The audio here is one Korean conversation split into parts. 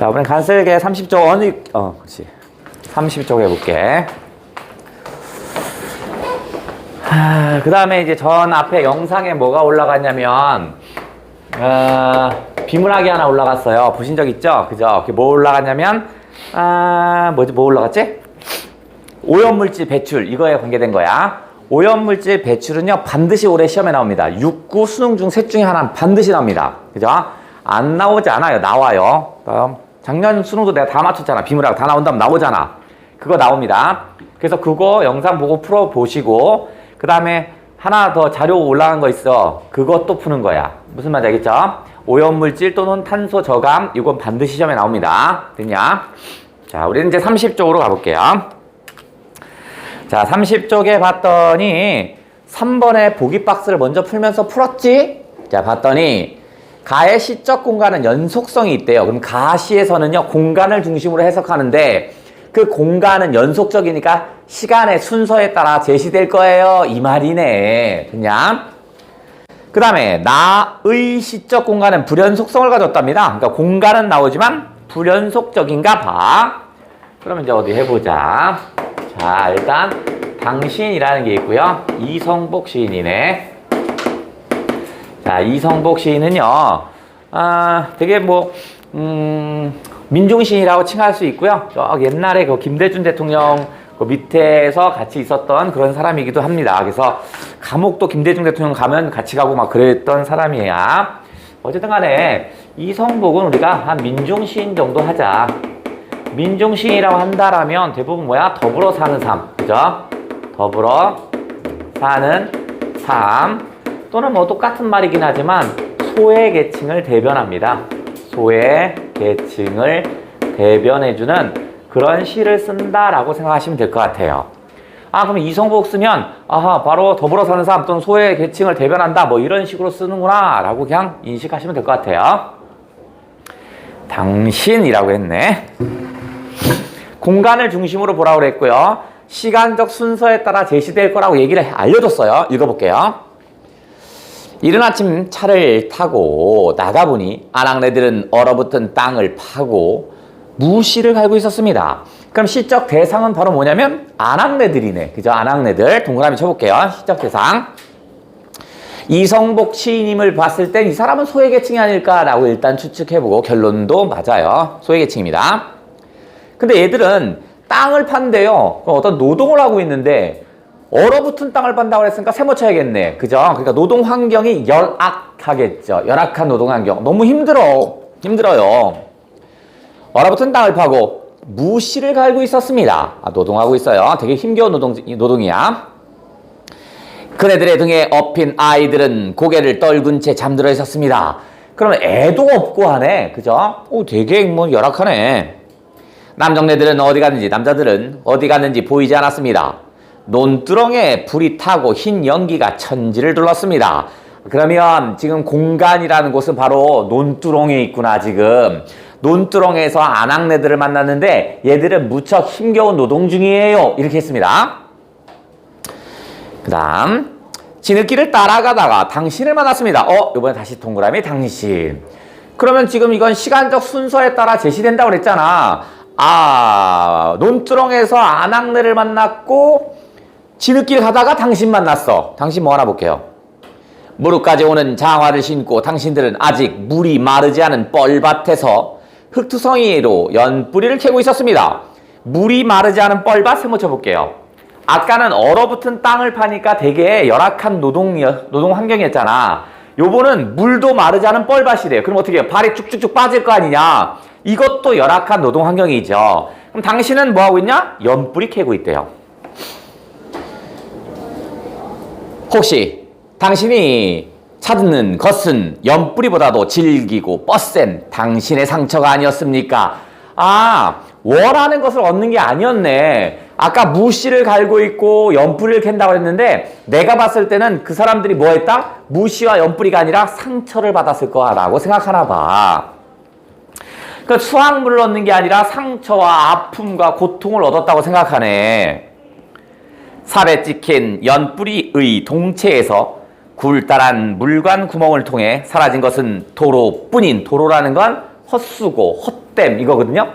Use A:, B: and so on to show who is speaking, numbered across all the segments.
A: 자, 이번엔 간슬게 30쪽 어느, 어, 그렇지. 30쪽 해볼게. 하, 그 다음에 이제 전 앞에 영상에 뭐가 올라갔냐면, 어, 비문학이 하나 올라갔어요. 보신 적 있죠? 그죠? 그게 뭐 올라갔냐면, 아, 뭐지, 뭐 올라갔지? 오염물질 배출, 이거에 관계된 거야. 오염물질 배출은요, 반드시 올해 시험에 나옵니다. 6, 9, 수능 중 셋 중에 하나는 반드시 나옵니다. 그죠? 안 나오지 않아요. 나와요. 다음. 작년 수능도 내가 다 맞췄잖아. 비문학 다 나온다면 나오잖아. 그거 나옵니다. 그래서 그거 영상 보고 풀어보시고, 그 다음에 하나 더 자료 올라간 거 있어. 그것도 푸는 거야. 무슨 말인지 알겠죠? 오염물질 또는 탄소 저감, 이건 반드시 시험에 나옵니다. 됐냐? 자, 우리는 이제 30쪽으로 가볼게요. 자, 30쪽에 봤더니 3번의 보기 박스를 먼저 풀면서 풀었지? 자, 봤더니 가의 시적 공간은 연속성이 있대요. 그럼 가시에서는요, 공간을 중심으로 해석하는데 그 공간은 연속적이니까 시간의 순서에 따라 제시될 거예요. 이 말이네. 됐냐? 그 다음에 나의 시적 공간은 불연속성을 가졌답니다. 그러니까 공간은 나오지만 불연속적인가 봐. 그러면 이제 어디 해보자. 자, 일단 당신이라는 게 있고요. 이성복 시인이네. 자, 이성복 시인은요. 아, 되게 뭐 음, 민중 시인이라고 칭할 수 있고요. 저 옛날에 그 김대중 대통령 그 밑에서 같이 있었던 그런 사람이기도 합니다. 그래서 감옥도 김대중 대통령 가면 같이 가고 막 그랬던 사람이에요. 어쨌든 간에 이성복은 우리가 한 민중 시인 정도 하자. 민중 시인이라고 한다라면 대부분 뭐야? 더불어 사는 삶. 그죠? 더불어 사는 삶. 또는 뭐 똑같은 말이긴 하지만 소외 계층을 대변합니다. 소외 계층을 대변해주는 그런 시를 쓴다라고 생각하시면 될 것 같아요. 아, 그럼 이성복 쓰면, 아하, 바로 더불어 사는 사람 또는 소외 계층을 대변한다. 뭐 이런 식으로 쓰는구나. 라고 그냥 인식하시면 될 것 같아요. 당신이라고 했네. 공간을 중심으로 보라고 그랬고요. 시간적 순서에 따라 제시될 거라고 얘기를 알려줬어요. 읽어볼게요. 이른 아침 차를 타고 나가보니 아낙네들은 얼어붙은 땅을 파고 무시를 갈고 있었습니다. 그럼 시적 대상은 바로 뭐냐면 아낙네들이네. 그죠? 아낙네들. 동그라미 쳐볼게요. 시적 대상. 이성복 시인임을 봤을 땐 이 사람은 소외계층이 아닐까라고 일단 추측해보고 결론도 맞아요. 소외계층입니다. 근데 얘들은 땅을 판대요. 어떤 노동을 하고 있는데 얼어붙은 땅을 판다고 했으니까 세모 쳐야겠네. 그죠? 그러니까 노동 환경이 열악하겠죠. 열악한 노동 환경. 너무 힘들어. 힘들어요. 얼어붙은 땅을 파고 무시를 갈고 있었습니다. 아, 노동하고 있어요. 되게 힘겨운 노동, 노동이야. 그네들의 등에 업힌 아이들은 고개를 떨군 채 잠들어 있었습니다. 그러면 애도 없고 하네. 그죠? 오, 되게 뭐 열악하네. 남정네들은 어디 갔는지, 남자들은 어디 갔는지 보이지 않았습니다. 논두렁에 불이 타고 흰 연기가 천지를 둘렀습니다. 그러면 지금 공간이라는 곳은 바로 논두렁에 있구나, 지금. 논두렁에서 아낙네들을 만났는데 얘들은 무척 힘겨운 노동 중이에요. 이렇게 했습니다. 그 다음, 지느길을 따라가다가 당신을 만났습니다. 어, 이번에 다시 동그라미 당신. 그러면 지금 이건 시간적 순서에 따라 제시된다고 그랬잖아. 아, 논두렁에서 아낙네를 만났고, 지느길 가다가 당신 만났어. 당신 뭐 하나 볼게요. 무릎까지 오는 장화를 신고 당신들은 아직 물이 마르지 않은 뻘밭에서 흙투성이로 연뿌리를 캐고 있었습니다. 물이 마르지 않은 뻘밭 세모 쳐 볼게요. 아까는 얼어붙은 땅을 파니까 되게 열악한 노동, 노동 환경이었잖아. 요번은 물도 마르지 않은 뻘밭이래요. 그럼 어떻게 해요? 발이 쭉쭉쭉 빠질 거 아니냐? 이것도 열악한 노동 환경이죠. 그럼 당신은 뭐 하고 있냐? 연뿌리 캐고 있대요. 혹시 당신이 찾는 것은 연뿌리보다도 질기고 뻗센 당신의 상처가 아니었습니까? 아, 원하는 것을 얻는 게 아니었네. 아까 무시를 갈고 있고 연뿌리를 캔다고 했는데 내가 봤을 때는 그 사람들이 뭐 했다? 무시와 연뿌리가 아니라 상처를 받았을 거라고 생각하나 봐. 그 수확물을 얻는 게 아니라 상처와 아픔과 고통을 얻었다고 생각하네. 살에 찍힌 연뿌리의 동체에서 굴다란 물관 구멍을 통해 사라진 것은 도로뿐인 도로라는 건 헛수고, 헛됨 이거거든요.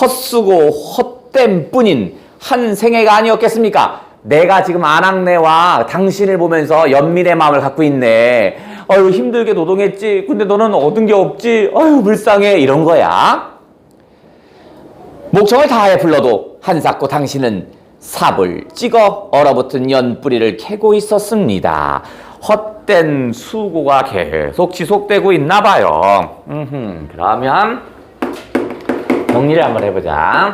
A: 헛수고, 헛됨 뿐인 한 생애가 아니었겠습니까? 내가 지금 안악내와 당신을 보면서 연민의 마음을 갖고 있네. 아유, 힘들게 노동했지. 근데 너는 얻은 게 없지. 아유, 불쌍해. 이런 거야. 목청을 다해 불러도 한사코 당신은 삽을 찍어 얼어붙은 연뿌리를 캐고 있었습니다. 헛된 수고가 계속 지속되고 있나 봐요. 음흠, 그러면 정리를 한번 해보자.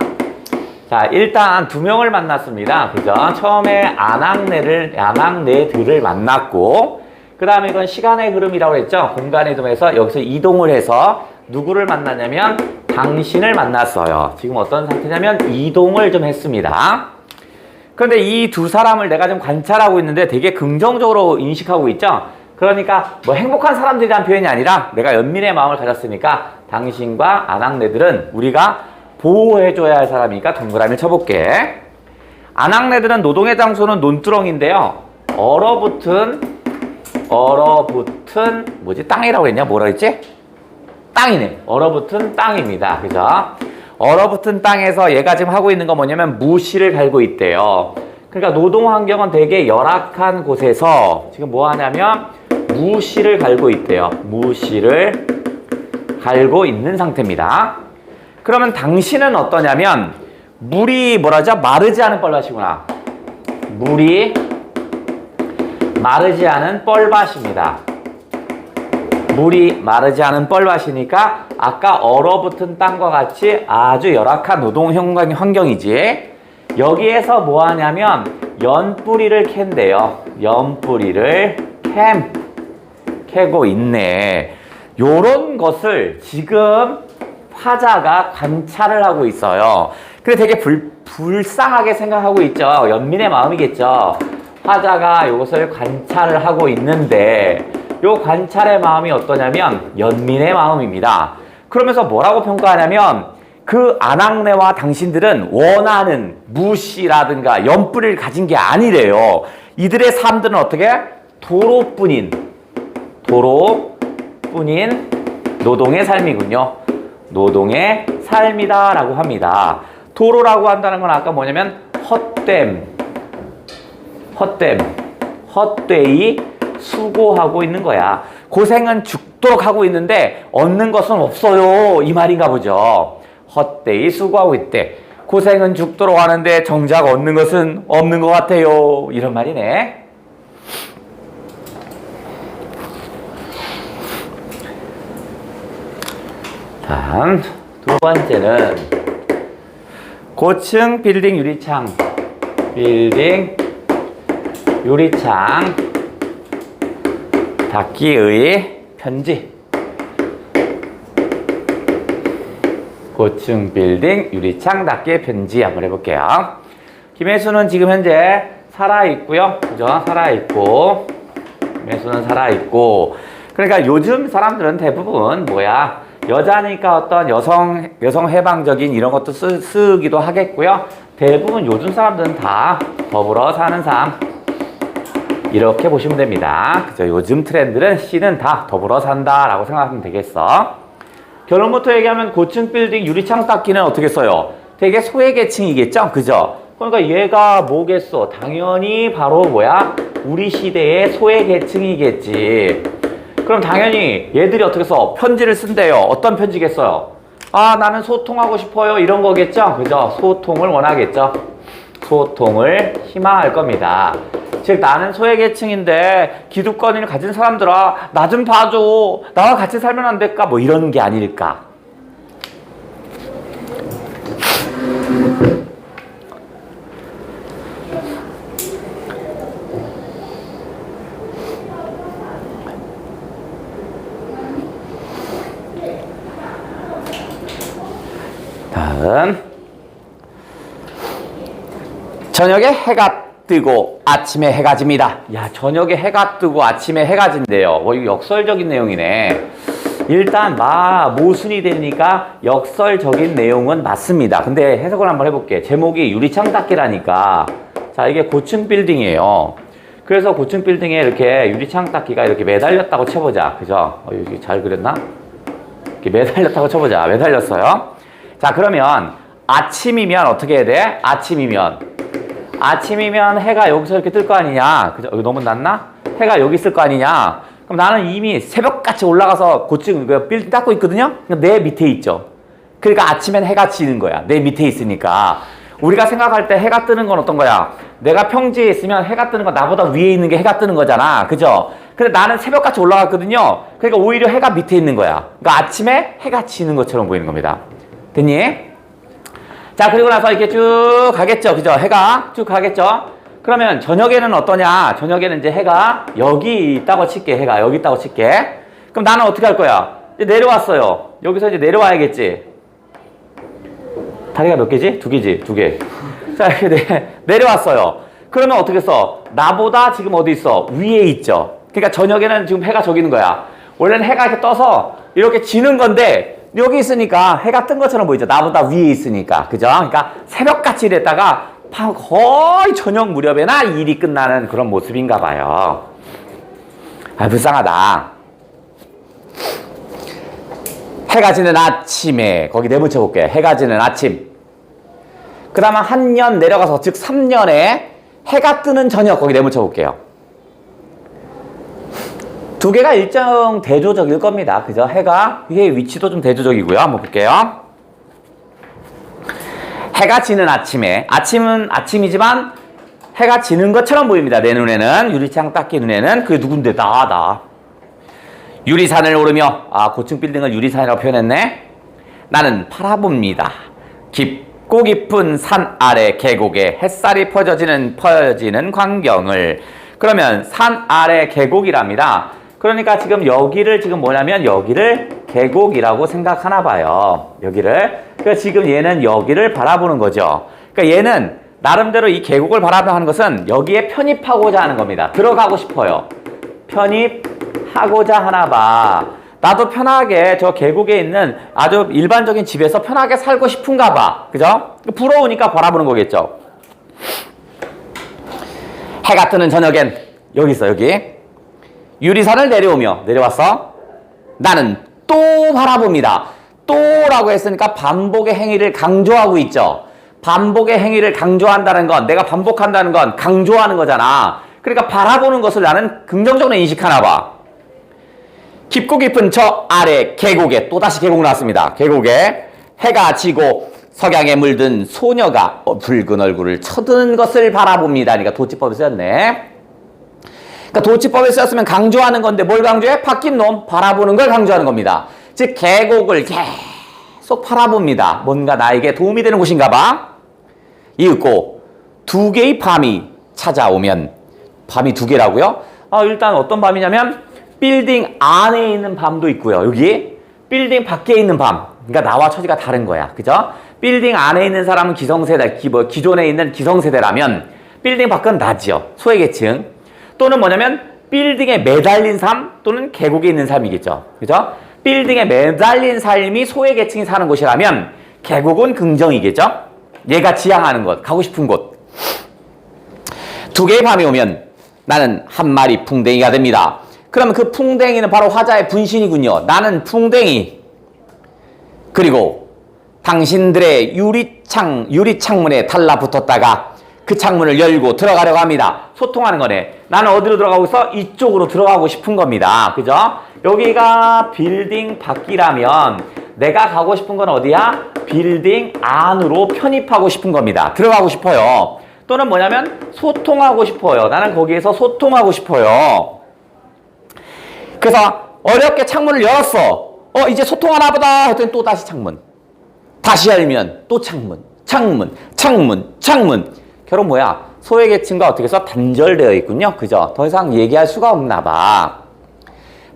A: 자, 일단 두 명을 만났습니다. 그죠? 처음에 안악내를, 안악내들을 만났고, 그 다음에 이건 시간의 흐름이라고 했죠? 공간의 이동에서 여기서 이동을 해서 누구를 만났냐면 당신을 만났어요. 지금 어떤 상태냐면 이동을 좀 했습니다. 그런데 이 두 사람을 내가 좀 관찰하고 있는데 되게 긍정적으로 인식하고 있죠? 그러니까 뭐 행복한 사람들이란 표현이 아니라 내가 연민의 마음을 가졌으니까 당신과 안악내들은 우리가 보호해줘야 할 사람이니까 동그라미를 쳐볼게. 안악내들은 노동의 장소는 논두렁인데요. 얼어붙은 얼어붙은 뭐지 땅이라고 했냐 뭐라 했지? 땅이네. 얼어붙은 땅입니다. 그죠? 얼어붙은 땅에서 얘가 지금 하고 있는 건 뭐냐면 무시를 갈고 있대요. 그러니까 노동 환경은 되게 열악한 곳에서 지금 뭐 하냐면 무시를 갈고 있대요. 무시를 갈고 있는 상태입니다. 그러면 당신은 어떠냐면 물이 뭐라죠? 마르지 않은 뻘밭이구나. 물이 마르지 않은 뻘밭입니다. 물이 마르지 않은 뻘밭이니까 아까 얼어붙은 땅과 같이 아주 열악한 노동 환경- 환경이지. 여기에서 뭐 하냐면 연뿌리를 캔대요. 연뿌리를 캠 캐고 있네. 요런 것을 지금 화자가 관찰을 하고 있어요. 근데 되게 불, 불쌍하게 생각하고 있죠. 연민의 마음이겠죠. 화자가 이것을 관찰을 하고 있는데 요 관찰의 마음이 어떠냐면 연민의 마음입니다. 그러면서 뭐라고 평가하냐면 그 안악내와 당신들은 원하는 무시라든가 연뿌리를 가진 게 아니래요. 이들의 삶들은 어떻게? 도로뿐인 도로뿐인 노동의 삶이군요. 노동의 삶이다라고 합니다. 도로라고 한다는 건 아까 뭐냐면 헛됨, 헛됨, 헛되이 수고하고 있는 거야. 고생은 죽도록 하고 있는데 얻는 것은 없어요. 이 말인가 보죠. 헛되이 수고하고 있대. 고생은 죽도록 하는데 정작 얻는 것은 없는 것 같아요. 이런 말이네. 다음 두 번째는 고층 빌딩 유리창 빌딩 유리창 닫기의 편지. 고층 빌딩 유리창 닫기의 편지 한번 해볼게요. 김혜수는 지금 현재 살아있고요. 그죠? 살아있고. 김혜수는 살아있고. 그러니까 요즘 사람들은 대부분 뭐야? 여자니까 어떤 여성 여성 해방적인 이런 것도 쓰, 쓰기도 하겠고요. 대부분 요즘 사람들은 다 더불어 사는 삶 이렇게 보시면 됩니다. 그죠? 요즘 트렌드는 C는 다 더불어 산다 라고 생각하면 되겠어. 결론부터 얘기하면 고층 빌딩 유리창 닦기는 어떻게 써요? 되게 소외계층이겠죠? 그죠? 그러니까 얘가 뭐겠어? 당연히 바로 뭐야? 우리 시대의 소외계층이겠지. 그럼 당연히 얘들이 어떻게 써? 편지를 쓴대요. 어떤 편지겠어요? 아, 나는 소통하고 싶어요. 이런 거겠죠? 그죠? 소통을 원하겠죠? 소통을 희망할 겁니다. 즉 나는 소외계층인데 기득권을 가진 사람들아 나 좀 봐줘. 나와 같이 살면 안 될까? 뭐 이런 게 아닐까? 다음 저녁에 해가 뜨고 아침에 해가 집니다. 야, 저녁에 해가 뜨고 아침에 해가 진대요. 뭐, 이거 역설적인 내용이네. 일단, 마, 모순이 되니까 역설적인 내용은 맞습니다. 근데 해석을 한번 해볼게. 제목이 유리창 닦기라니까. 자, 이게 고층 빌딩이에요. 그래서 고층 빌딩에 이렇게 유리창 닦기가 이렇게 매달렸다고 쳐보자. 그죠? 어, 여기 잘 그렸나? 이렇게 매달렸다고 쳐보자. 매달렸어요. 자, 그러면 아침이면 어떻게 해야 돼? 아침이면. 아침이면 해가 여기서 이렇게 뜰 거 아니냐? 그죠? 여기 너무 낮나? 해가 여기 있을 거 아니냐? 그럼 나는 이미 새벽같이 올라가서 고층 그 빌딩 닦고 있거든요? 내 밑에 있죠. 그러니까 아침엔 해가 지는 거야. 내 밑에 있으니까. 우리가 생각할 때 해가 뜨는 건 어떤 거야? 내가 평지에 있으면 해가 뜨는 건 나보다 위에 있는 게 해가 뜨는 거잖아. 그죠? 근데 나는 새벽같이 올라갔거든요. 그러니까 오히려 해가 밑에 있는 거야. 그러니까 아침에 해가 지는 것처럼 보이는 겁니다. 됐니? 자, 그리고 나서 이렇게 쭉 가겠죠. 그죠? 해가 쭉 가겠죠? 그러면 저녁에는 어떠냐? 저녁에는 이제 해가 여기 있다고 칠게. 해가 여기 있다고 칠게. 그럼 나는 어떻게 할 거야? 이제 내려왔어요. 여기서 이제 내려와야겠지. 다리가 몇 개지? 두 개지? 두 개. 자, 이렇게 내, 내려왔어요. 그러면 어떻게 써? 나보다 지금 어디 있어? 위에 있죠. 그러니까 저녁에는 지금 해가 저기 있는 거야. 원래는 해가 이렇게 떠서 이렇게 지는 건데 여기 있으니까 해가 뜬 것처럼 보이죠. 나보다 위에 있으니까. 그죠? 그러니까 새벽같이 이랬다가 바- 거의 저녁 무렵에나 일이 끝나는 그런 모습인가 봐요. 아, 불쌍하다. 해가 지는 아침에 거기 내붙여 볼게. 해가 지는 아침. 그 다음에 한 년 내려가서 즉 3년에 해가 뜨는 저녁 거기 내붙여 볼게요. 두 개가 일정 대조적일 겁니다. 그죠? 해가 위에 위치도 좀 대조적이고요. 한번 볼게요. 해가 지는 아침에 아침은 아침이지만 해가 지는 것처럼 보입니다. 내 눈에는 유리창 닦기 눈에는 그게 누군데 나 나. 유리산을 오르며 아 고층 빌딩을 유리산이라고 표현했네. 나는 바라봅니다. 깊고 깊은 산 아래 계곡에 햇살이 퍼져지는 퍼지는 광경을 그러면 산 아래 계곡이랍니다. 그러니까 지금 여기를 지금 뭐냐면 여기를 계곡이라고 생각하나 봐요. 여기를. 그러니까 지금 얘는 여기를 바라보는 거죠. 그러니까 얘는 나름대로 이 계곡을 바라보는 것은 여기에 편입하고자 하는 겁니다. 들어가고 싶어요. 편입하고자 하나 봐. 나도 편하게 저 계곡에 있는 아주 일반적인 집에서 편하게 살고 싶은가 봐. 그죠? 부러우니까 바라보는 거겠죠. 해가 뜨는 저녁엔 여기 있어, 여기. 유리산을 내려오며 내려왔어. 나는 또 바라봅니다. 또라고 했으니까 반복의 행위를 강조하고 있죠. 반복의 행위를 강조한다는 건 내가 반복한다는 건 강조하는 거잖아. 그러니까 바라보는 것을 나는 긍정적으로 인식하나 봐. 깊고 깊은 저 아래 계곡에 또다시 계곡 나왔습니다. 계곡에 해가 지고 석양에 물든 소녀가 어, 붉은 얼굴을 쳐드는 것을 바라봅니다. 그러니까 도치법에 쓰였네. 그러니까 도치법에 쓰였으면 강조하는 건데 뭘 강조해? 바뀐 놈 바라보는 걸 강조하는 겁니다. 즉 계곡을 계속 바라봅니다. 뭔가 나에게 도움이 되는 곳인가 봐. 이윽고 두 개의 밤이 찾아오면 밤이 두 개라고요? 아, 일단 어떤 밤이냐면 빌딩 안에 있는 밤도 있고요. 여기 빌딩 밖에 있는 밤. 그러니까 나와 처지가 다른 거야. 그죠? 빌딩 안에 있는 사람은 기성세대, 기, 뭐, 기존에 있는 기성세대라면 빌딩 밖은 낮이요. 소외계층. 또는 뭐냐면 빌딩에 매달린 삶 또는 계곡에 있는 삶이겠죠. 그죠? 빌딩에 매달린 삶이 소외 계층이 사는 곳이라면 계곡은 긍정이겠죠? 얘가 지향하는 곳, 가고 싶은 곳. 두 개의 밤이 오면 나는 한 마리 풍뎅이가 됩니다. 그러면 그 풍뎅이는 바로 화자의 분신이군요. 나는 풍뎅이. 그리고 당신들의 유리창, 유리창문에 달라붙었다가 그 창문을 열고 들어가려고 합니다. 소통하는 거네. 나는 어디로 들어가고 있어? 이쪽으로 들어가고 싶은 겁니다. 그죠? 여기가 빌딩 밖이라면 내가 가고 싶은 건 어디야? 빌딩 안으로 편입하고 싶은 겁니다. 들어가고 싶어요. 또는 뭐냐면 소통하고 싶어요. 나는 거기에서 소통하고 싶어요. 그래서 어렵게 창문을 열었어. 어, 이제 소통하나 보다 했더니 또 다시 창문. 다시 열면 또 창문, 창문, 창문, 창문. 결혼 뭐야? 소외계층과 어떻게 해서 단절되어 있군요. 그죠? 더 이상 얘기할 수가 없나 봐.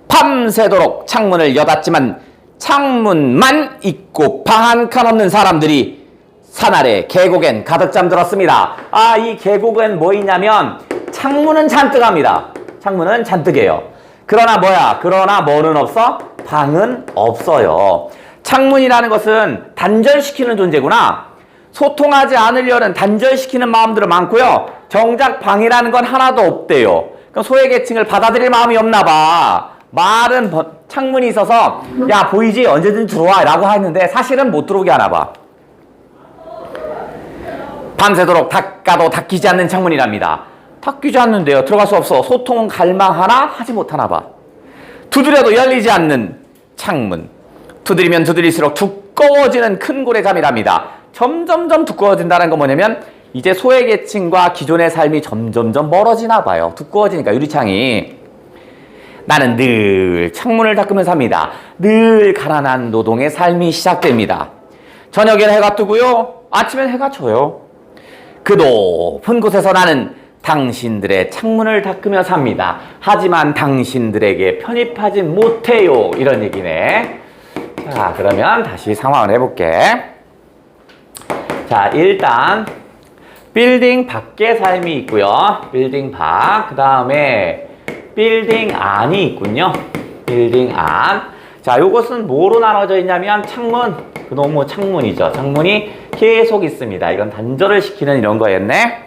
A: 밤새도록 창문을 여닫지만 창문만 있고 방 한 칸 없는 사람들이 산 아래 계곡엔 가득 잠들었습니다. 아, 이 계곡엔 뭐 있냐면 창문은 잔뜩 합니다. 창문은 잔뜩해요. 그러나 뭐야? 그러나 뭐는 없어? 방은 없어요. 창문이라는 것은 단절시키는 존재구나. 소통하지 않으려는 단절시키는 마음들은 많고요. 정작 방이라는 건 하나도 없대요. 그럼 소외계층을 받아들일 마음이 없나 봐. 말은 버- 창문이 있어서 야 보이지? 언제든 들어와. 라고 하는데 사실은 못 들어오게 하나 봐. 밤새도록 닦아도 닦이지 않는 창문이랍니다. 닦이지 않는데요. 들어갈 수 없어. 소통은 갈망하나 하지 못하나 봐. 두드려도 열리지 않는 창문. 두드리면 두드릴수록 두꺼워지는 큰 고래감이랍니다 점점점 두꺼워진다는 건 뭐냐면 이제 소외 계층과 기존의 삶이 점점점 멀어지나 봐요 두꺼워지니까 유리창이 나는 늘 창문을 닦으면서 삽니다. 늘 가난한 노동의 삶이 시작됩니다. 저녁엔 해가 뜨고요. 아침엔 해가 져요. 그 높은 곳에서 나는 당신들의 창문을 닦으며 삽니다. 하지만 당신들에게 편입하진 못해요. 이런 얘기네. 자, 그러면 다시 상황을 해볼게. 자, 일단 빌딩 밖의 삶이 있고요. 빌딩 밖. 그 다음에 빌딩 안이 있군요. 빌딩 안. 자, 요것은 뭐로 나눠져 있냐면 창문. 그놈의 창문이죠. 창문이 계속 있습니다. 이건 단절을 시키는 이런 거였네.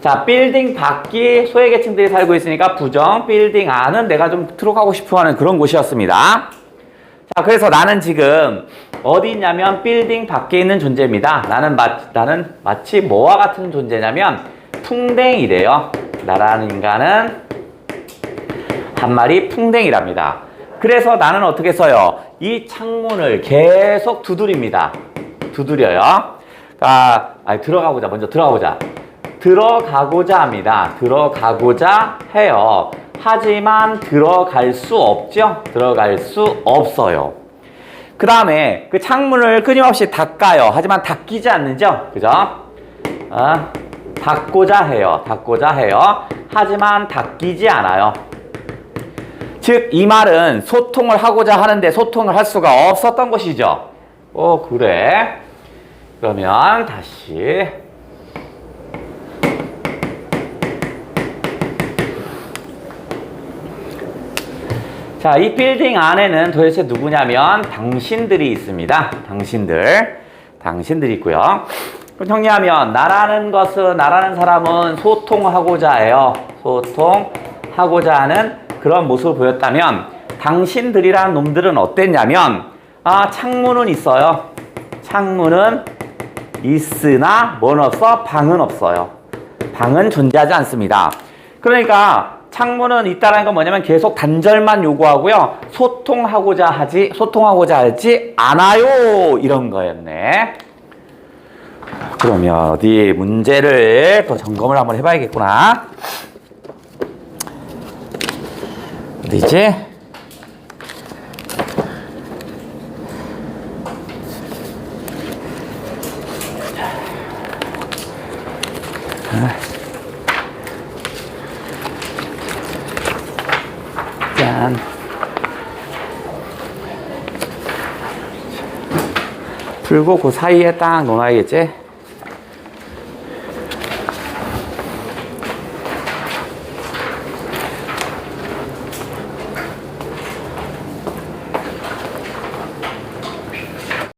A: 자, 빌딩 밖이 소외계층들이 살고 있으니까 부정, 빌딩 안은 내가 좀 들어가고 싶어 하는 그런 곳이었습니다. 자, 그래서 나는 지금 어디 있냐면 빌딩 밖에 있는 존재입니다. 나는 마, 나는 마치 뭐와 같은 존재냐면 풍뎅이래요. 나라는 인간은 한 마리 풍뎅이랍니다. 그래서 나는 어떻게 써요? 이 창문을 계속 두드립니다. 두드려요. 아, 아니, 들어가 보자. 먼저 들어가 보자. 들어가고자 합니다. 들어가고자 해요. 하지만 들어갈 수 없죠? 들어갈 수 없어요. 그 다음에 그 창문을 끊임없이 닦아요. 하지만 닦이지 않는죠? 그죠? 아, 닦고자 해요. 닦고자 해요. 하지만 닦이지 않아요. 즉, 이 말은 소통을 하고자 하는데 소통을 할 수가 없었던 것이죠. 어, 그래. 그러면 다시. 자, 이 빌딩 안에는 도대체 누구냐면 당신들이 있습니다. 당신들. 당신들이 있고요. 그럼 정리하면 나라는 것은 나라는 사람은 소통하고자 해요. 소통하고자 하는 그런 모습을 보였다면 당신들이란 놈들은 어땠냐면 아, 창문은 있어요. 창문은 있으나 뭔 없어? 방은 없어요. 방은 존재하지 않습니다. 그러니까 창문은 있다는 건 뭐냐면 계속 단절만 요구하고요. 소통하고자 하지, 소통하고자 하지 않아요. 이런 거였네. 그러면 어디 문제를 또 점검을 한번 해봐야겠구나. 어디지? 풀고 그 사이에 딱 넣어놔야겠지?